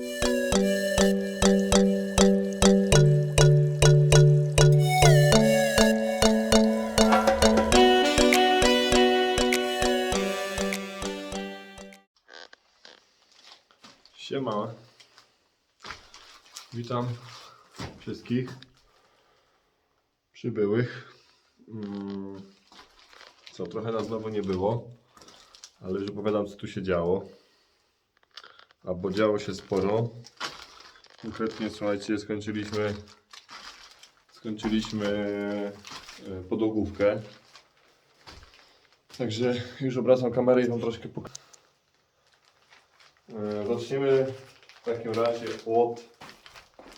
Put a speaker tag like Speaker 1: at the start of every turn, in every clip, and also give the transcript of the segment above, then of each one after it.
Speaker 1: Siema. Witam wszystkich przybyłych. Mm, Co, trochę nas znowu nie było, ale już opowiadam co tu się działo. Albo działo się sporo. Konkretnie, słuchajcie, skończyliśmy skończyliśmy e, podłogówkę. Także już obracam kamerę i wam troszkę pokażę. E, Zaczniemy w takim razie od.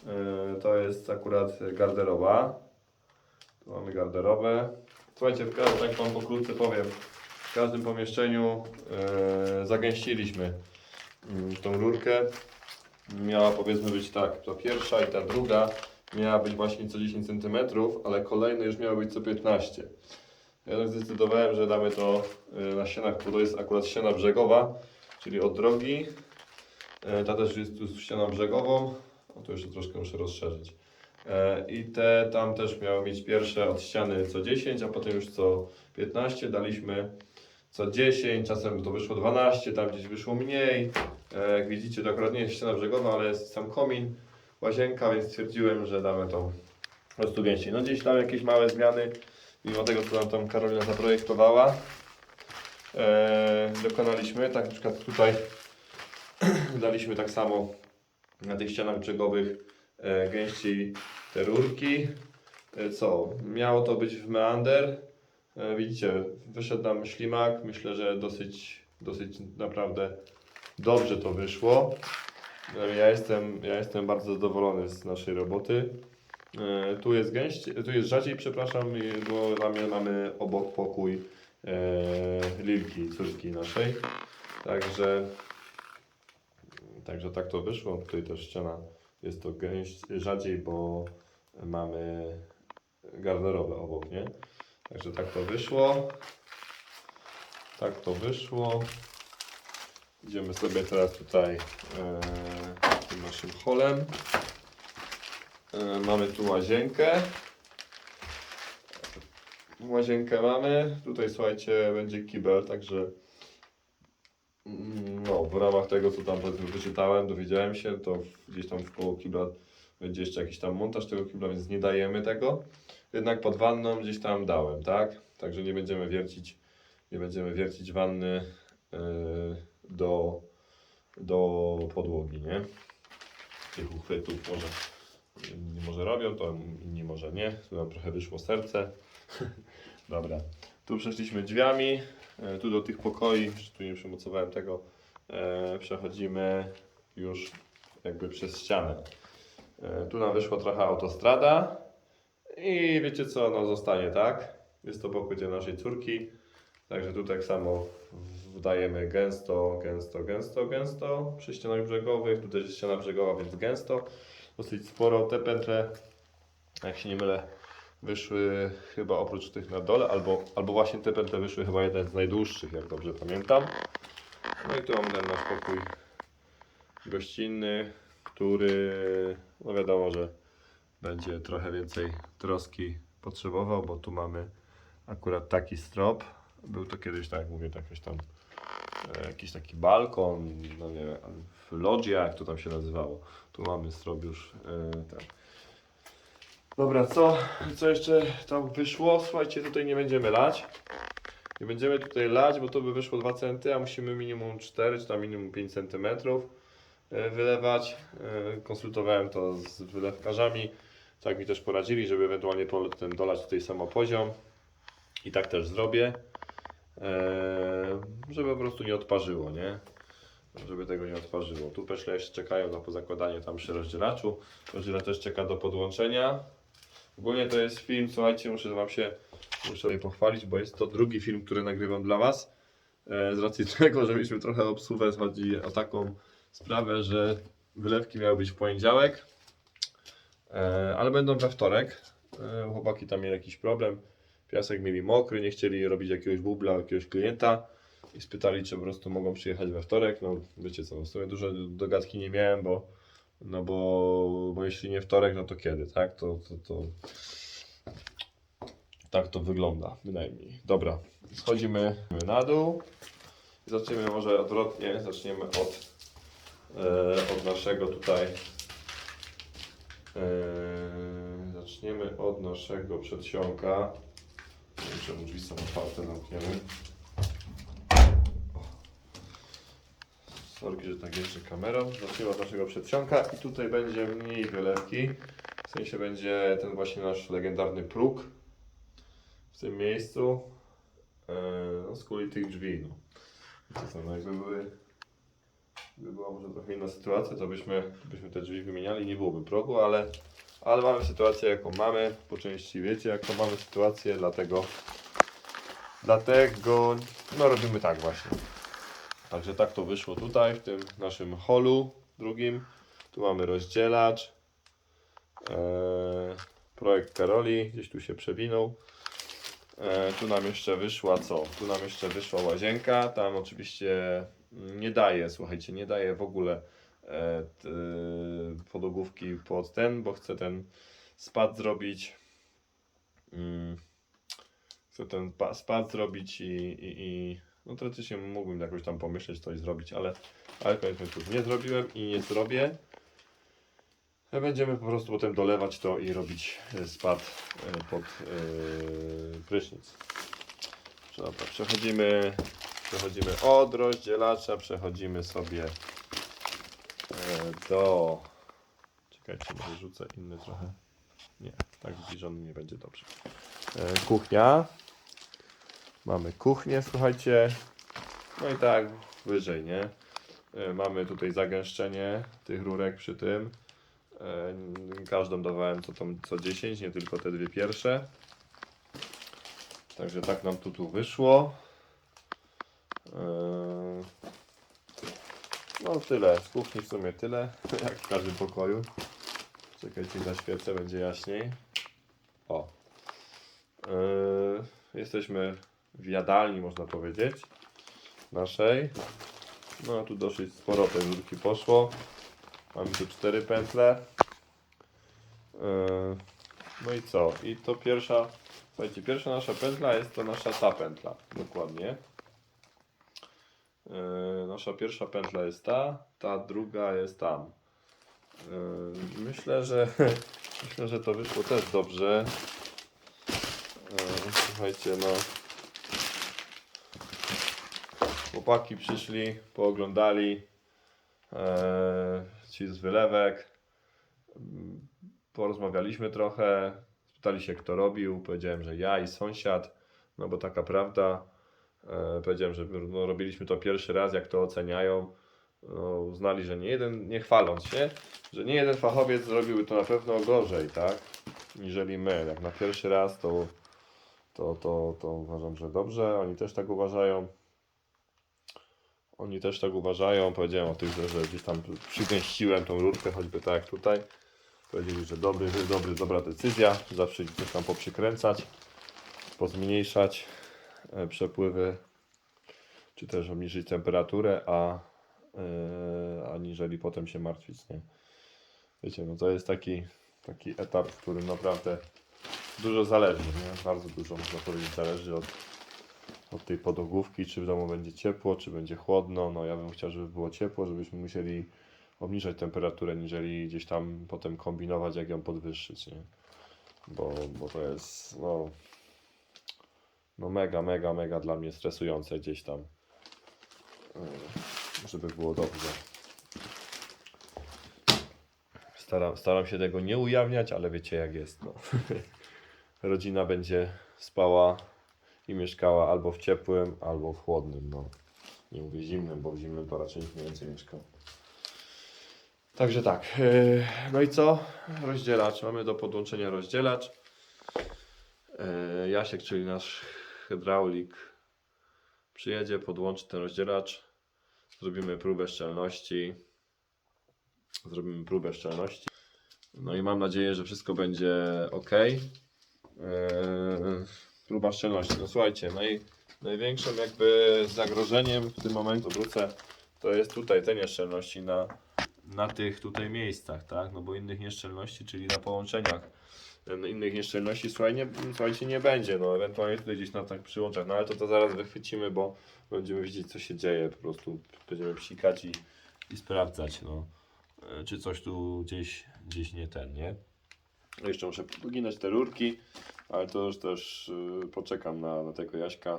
Speaker 1: e, To jest akurat garderoba. Tu mamy garderobę. Słuchajcie, w każdym, tak Wam pokrótce powiem, w każdym pomieszczeniu zagęściliśmy tą rurkę. Miała powiedzmy być tak, to pierwsza i ta druga miała być właśnie co 10 cm, ale kolejne już miały być co 15 Ja tak zdecydowałem, że damy to e, na ścianach, bo to jest akurat ściana brzegowa, czyli od drogi. E, Ta też jest tu ścianą brzegową. O, tu jeszcze troszkę muszę rozszerzyć. E, I te tam też miały mieć pierwsze od ściany co 10, a potem już co 15. Daliśmy co 10, czasem to wyszło 12, tam gdzieś wyszło mniej. Jak widzicie, to akurat nie jest ściana brzegowa, ale jest sam komin, łazienka, więc stwierdziłem, że damy to po prostu gęściej. No gdzieś tam jakieś małe zmiany, mimo tego, co nam tam Karolina zaprojektowała, e, dokonaliśmy. Tak na przykład tutaj daliśmy tak samo na tych ścianach brzegowych e, gęściej te rurki. E, co? Miało to być w meander. Widzicie, wyszedł nam ślimak. Myślę, że dosyć, dosyć naprawdę dobrze to wyszło. E, ja jestem, ja jestem bardzo zadowolony z naszej roboty. E, tu jest gęściej, tu jest rzadziej, przepraszam, bo mamy, mamy obok pokój e, Lilki, córki naszej. Także Także tak to wyszło. Tutaj też ściana jest to gęś, rzadziej, bo mamy garderobę obok, nie? Także tak to wyszło. Tak to wyszło. Idziemy sobie teraz tutaj e, tym naszym holem. E, mamy tu łazienkę. Łazienkę mamy. Tutaj słuchajcie, będzie kibel, także Mm, No, w ramach tego, co tam wyczytałem, dowiedziałem się, to gdzieś tam w koło kibla będzie jeszcze jakiś tam montaż tego kibla, więc nie dajemy tego. Jednak pod wanną gdzieś tam dałem, tak? Także nie będziemy wiercić, nie będziemy wiercić wanny yy, do, do podłogi, nie? Tych uchwytów może, inni może robią, to inni może nie. Tu nam trochę wyszło serce. Dobra. Tu przeszliśmy drzwiami, e, tu do tych pokoi, tu nie przymocowałem tego, e, przechodzimy już jakby przez ścianę. E, tu nam wyszła trochę autostrada i wiecie co, no zostanie tak. Jest to pokój dla naszej córki, także tu tak samo wdajemy gęsto, gęsto, gęsto, gęsto przy ścianach brzegowych. Tu też jest ściana brzegowa, więc gęsto, dosyć sporo. Te pętle, jak się nie mylę, wyszły chyba oprócz tych na dole, albo, albo właśnie te pętle wyszły chyba jeden z najdłuższych, jak dobrze pamiętam. No i tu mamy ten nasz pokój gościnny, który no wiadomo, że będzie trochę więcej troski potrzebował, bo tu mamy akurat taki strop. Był to kiedyś, tak jak mówię, to jakiś tam jakiś taki balkon, no nie wiem, lodzia, jak to tam się nazywało. Tu mamy strop już e, tak. Dobra, co, co jeszcze tam wyszło? Słuchajcie, tutaj nie będziemy lać. Nie będziemy tutaj lać, bo to by wyszło 2 cm, a musimy minimum 4 czy tam minimum 5 cm wylewać. E, Konsultowałem to z wylewkarzami. Tak mi też poradzili, żeby ewentualnie ten dolać tutaj samo poziom. I tak też zrobię. E, Żeby po prostu nie odparzyło, nie? Żeby tego nie odparzyło. Tu peszle jeszcze czekają na pozakładanie tam przy rozdzielaczu. Rozdzielacz też czeka do podłączenia. Ogólnie to jest film, słuchajcie, muszę Wam się muszę pochwalić, bo jest to drugi film, który nagrywam dla Was. E, z racji tego, że mieliśmy trochę obsługę, chodzi o taką sprawę, że wylewki miały być w poniedziałek, e, ale będą we wtorek. Chłopaki tam mieli jakiś problem. Piasek mieli mokry, nie chcieli robić jakiegoś bubla, jakiegoś klienta. i spytali, czy po prostu mogą przyjechać we wtorek. No wiecie co, w sumie dużo do gadki nie miałem, bo no bo, bo jeśli nie wtorek, no to kiedy, tak? To, to, to tak to wygląda, bynajmniej. Dobra, schodzimy na dół. Zaczniemy może odwrotnie, zaczniemy od, e, od naszego tutaj. E, zaczniemy od naszego przedsionka. Czemu drzwi są otwarte, zamkniemy. Sorki, że tak jeżdżę kamerą. Zacznijmy od naszego przedsionka i tutaj będzie mniej wylewki. W sensie będzie ten właśnie nasz legendarny próg w tym miejscu. E, no, z kuli tych drzwi. No. Wiecie no jakby były Gdyby była może trochę inna sytuacja, to byśmy, byśmy te drzwi wymieniali, nie byłoby progu, ale, ale mamy sytuację jaką mamy. Po części wiecie jaką mamy sytuację, dlatego dlatego no robimy tak właśnie. Także tak to wyszło tutaj, w tym naszym holu drugim. Tu mamy rozdzielacz. Eee, projekt Karoli, gdzieś tu się przewinął. E, tu nam jeszcze wyszła co? Tu nam jeszcze wyszła łazienka. Tam oczywiście nie daje, słuchajcie, nie daje w ogóle podłogówki pod ten, bo chcę ten spad zrobić. Mm, chcę ten pa- spad zrobić i, i, i no teoretycznie mógłbym jakoś tam pomyśleć coś zrobić, ale, ale koniec końców nie zrobiłem i nie zrobię. E, Będziemy po prostu potem dolewać to i robić e, spad e, pod e, prysznic. Dobra, przechodzimy, przechodzimy od rozdzielacza, przechodzimy sobie e, do... Czekajcie, może rzucę inny trochę. Nie, tak zbliżony nie będzie dobrze. E, kuchnia. Mamy kuchnię, słuchajcie. No i tak wyżej, nie? E, Mamy tutaj zagęszczenie tych rurek przy tym. E, Każdą dawałem co, tam, co 10, nie tylko te dwie pierwsze. Także tak nam tu, tu wyszło. No tyle, z kuchni w sumie tyle, jak w każdym pokoju. Czekajcie, zaświecę, będzie jaśniej. O. Eee, Jesteśmy w jadalni, można powiedzieć, naszej. No a tu dosyć sporo tej rurki poszło. Mamy tu cztery pętle. Eee, No i co? I to pierwsza, słuchajcie, pierwsza nasza pętla jest to nasza ta pętla, dokładnie. Yy, nasza pierwsza pętla jest ta, ta druga jest tam. Yy, myślę, że myślę, że to wyszło też dobrze. Yy, słuchajcie, no. Chłopaki przyszli, pooglądali. Ci z wylewek. Porozmawialiśmy trochę. Spytali się, kto robił. Powiedziałem, że ja i sąsiad. No bo taka prawda. E, powiedziałem, że no, robiliśmy to pierwszy raz, jak to oceniają. No, uznali, że nie jeden, nie chwaląc się, że nie jeden fachowiec zrobiłby to na pewno gorzej, tak? Niżeli my. Jak na pierwszy raz, to, to, to, to uważam, że dobrze. Oni też tak uważają. Oni też tak uważają. Powiedziałem o tych, że, że gdzieś tam przygęściłem tą rurkę, choćby tak jak tutaj. Powiedzieli, że dobry, dobry, dobra decyzja. Zawsze coś tam poprzykręcać, pozmniejszać przepływy, czy też obniżyć temperaturę, a e, aniżeli potem się martwić, nie? Wiecie, no to jest taki, taki etap, w którym naprawdę dużo zależy, nie? Bardzo dużo można powiedzieć zależy od, od tej podogówki, czy w domu będzie ciepło, czy będzie chłodno. No ja bym chciał, żeby było ciepło, żebyśmy musieli obniżać temperaturę, niżeli gdzieś tam potem kombinować, jak ją podwyższyć, nie? Bo, bo to jest, no, no mega, mega, mega dla mnie stresujące gdzieś tam, yy, żeby było dobrze. Staram, staram się tego nie ujawniać, ale wiecie jak jest, no. Rodzina będzie spała i mieszkała albo w ciepłym, albo w chłodnym, no. Nie mówię zimnym, bo w zimnym to raczej nikt nie więcej mieszkał. Także tak. yy, No i co? Rozdzielacz. Mamy do podłączenia rozdzielacz. Yy, Jasiek, czyli nasz hydraulik, przyjedzie, podłączy ten rozdzielacz. Zrobimy próbę szczelności. Zrobimy próbę szczelności. No i mam nadzieję, że wszystko będzie ok. Próba szczelności. No słuchajcie, i największym jakby zagrożeniem w tym momencie wrócę, to jest tutaj te nieszczelności na, na tych tutaj miejscach, tak? No bo innych nieszczelności, czyli na połączeniach, innych nieszczelności słuchaj, nie, słuchajcie, nie będzie, no ewentualnie tutaj gdzieś na tak przyłączach, no ale to, to zaraz wychwycimy, bo będziemy widzieć co się dzieje, po prostu będziemy psikać i, i sprawdzać, no, e, czy coś tu gdzieś, gdzieś nie ten, nie? No Jeszcze muszę poginać te rurki, ale to już też y, poczekam na, na tego Jaśka,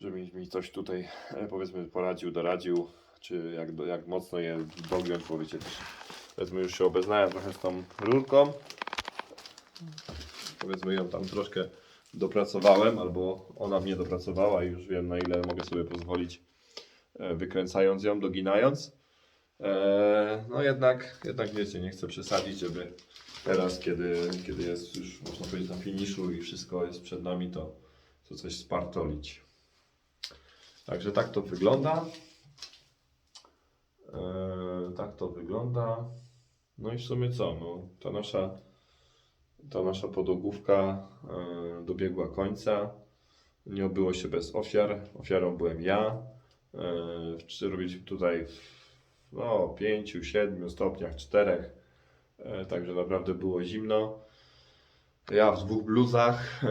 Speaker 1: żeby mi, coś tutaj e, powiedzmy poradził, doradził, czy jak, jak mocno je dogiąć, bo wiecie też powiedzmy już się obeznałem trochę z tą rurką. Powiedzmy ją tam troszkę dopracowałem, albo ona mnie dopracowała i już wiem na ile mogę sobie pozwolić e, wykręcając ją, doginając. E, no jednak, jednak wiecie, nie chcę przesadzić, żeby teraz, kiedy, kiedy jest już można powiedzieć na finiszu i wszystko jest przed nami, to, to coś spartolić. Także tak to wygląda. E, tak to wygląda. No i w sumie co? No, ta nasza, ta nasza podłogówka e, dobiegła końca. Nie obyło się bez ofiar. Ofiarą byłem ja. E, robiliśmy tutaj w no, 5, 7 stopniach, 4. E, także naprawdę było zimno. Ja w dwóch bluzach,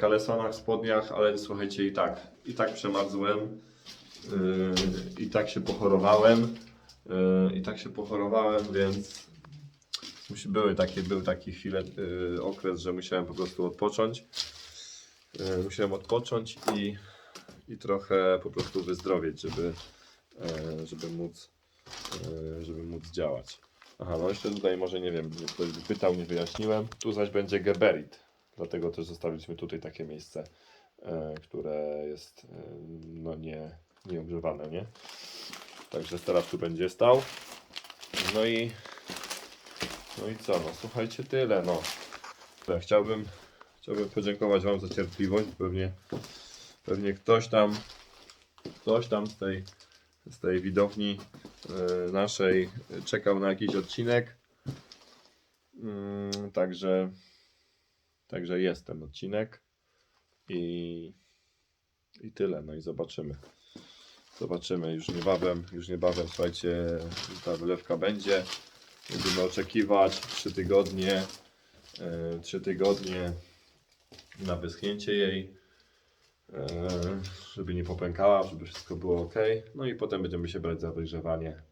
Speaker 1: kalesonach, spodniach, ale słuchajcie, i tak, i tak przemarzłem, i tak się pochorowałem, i tak się pochorowałem, więc były takie, był taki chwilę, e, okres, że musiałem po prostu odpocząć. E, musiałem odpocząć i, i trochę po prostu wyzdrowieć, żeby, e, żeby móc, żeby móc działać. Aha, no jeszcze tutaj może nie wiem, ktoś pytał, nie wyjaśniłem. Tu zaś będzie geberit. Dlatego też zostawiliśmy tutaj takie miejsce, które jest e, no nie, nieogrzewane, nie? Także teraz tu będzie stał. No i no i co, no słuchajcie, tyle no. Chciałbym, chciałbym podziękować Wam za cierpliwość. Pewnie, pewnie ktoś tam, ktoś tam z tej z tej widowni e, naszej czekał na jakiś odcinek. Mm, Także, także jest ten odcinek i, i tyle. No i zobaczymy. Zobaczymy już niebawem, już niebawem, słuchajcie, ta wylewka będzie. Będziemy oczekiwać 3 tygodnie, 3 tygodnie na wyschnięcie jej. E, żeby nie popękała, żeby wszystko było ok. No i potem będziemy się brać za wygrzewanie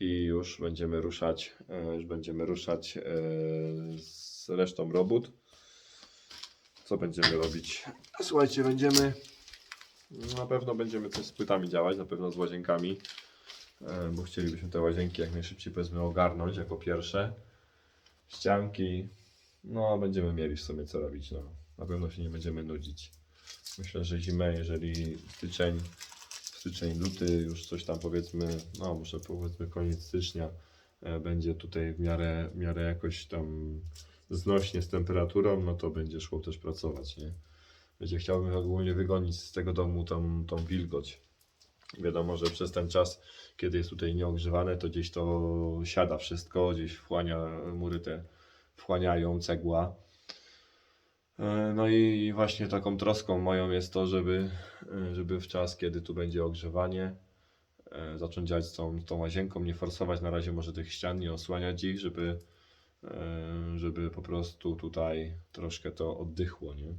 Speaker 1: i już będziemy ruszać, e, już będziemy ruszać e, z resztą robót. Co będziemy robić? Słuchajcie, będziemy na pewno będziemy coś z płytami działać, na pewno z łazienkami, e, bo chcielibyśmy te łazienki jak najszybciej powiedzmy ogarnąć jako pierwsze. Ścianki, no będziemy mieli w sumie co robić, no. Na pewno się nie będziemy nudzić. Myślę, że zimę, jeżeli styczeń, styczeń, luty, już coś tam powiedzmy, no może powiedzmy koniec stycznia, e, będzie tutaj w miarę, w miarę jakoś tam znośnie z temperaturą, no to będzie szło też pracować, nie? Będzie chciałbym ogólnie wygonić z tego domu tą, tą wilgoć. Wiadomo, że przez ten czas, kiedy jest tutaj nieogrzewane, to gdzieś to siada wszystko, gdzieś wchłania, mury te wchłaniają cegła. E, No i właśnie taką troską moją jest to, żeby, e, żeby w czas, kiedy tu będzie ogrzewanie, e, zacząć działać z tą, tą łazienką, nie forsować na razie może tych ścian, nie osłaniać ich, żeby, żeby po prostu tutaj troszkę to oddychło, nie?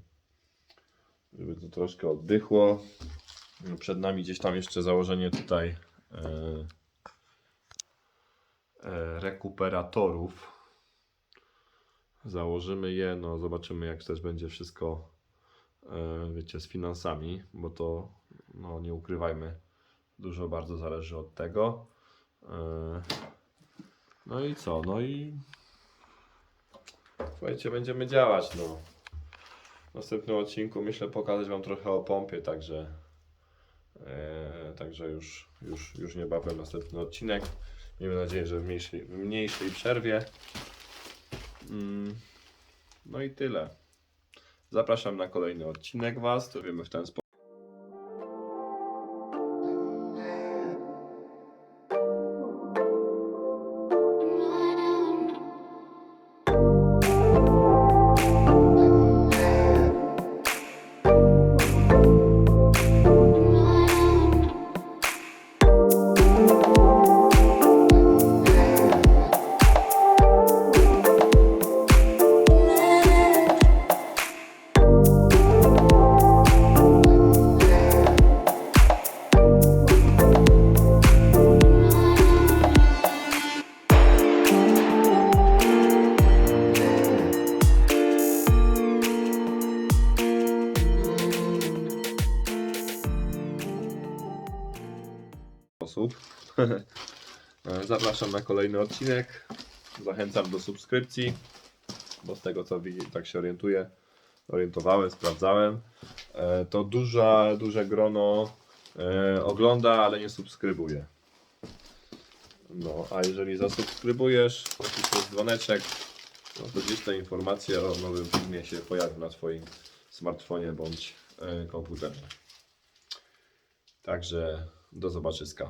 Speaker 1: Żeby to troszkę oddychło. No, Przed nami gdzieś tam jeszcze założenie tutaj e, e, rekuperatorów założymy je, no zobaczymy jak też będzie wszystko, e, wiecie, z finansami, bo to, no nie ukrywajmy, dużo bardzo zależy od tego. No i co, no i słuchajcie, będziemy działać, no. W następnym odcinku myślę pokazać Wam trochę o pompie, także także już, już, już niebawem następny odcinek. Miejmy nadzieję, że w mniejszej, w mniejszej przerwie. Mm, No i tyle. Zapraszam na kolejny odcinek Was. Wiemy w ten sposób. E, Zapraszam na kolejny odcinek. Zachęcam do subskrypcji, bo z tego co tak się orientuję, orientowałem, sprawdzałem, e, to duża, duże grono e, ogląda, ale nie subskrybuje. No, a jeżeli zasubskrybujesz, naciśniesz dzwoneczek, no to gdzieś ta informacja o nowym filmie się pojawi na Twoim smartfonie bądź e, komputerze. Także do zobaczyska.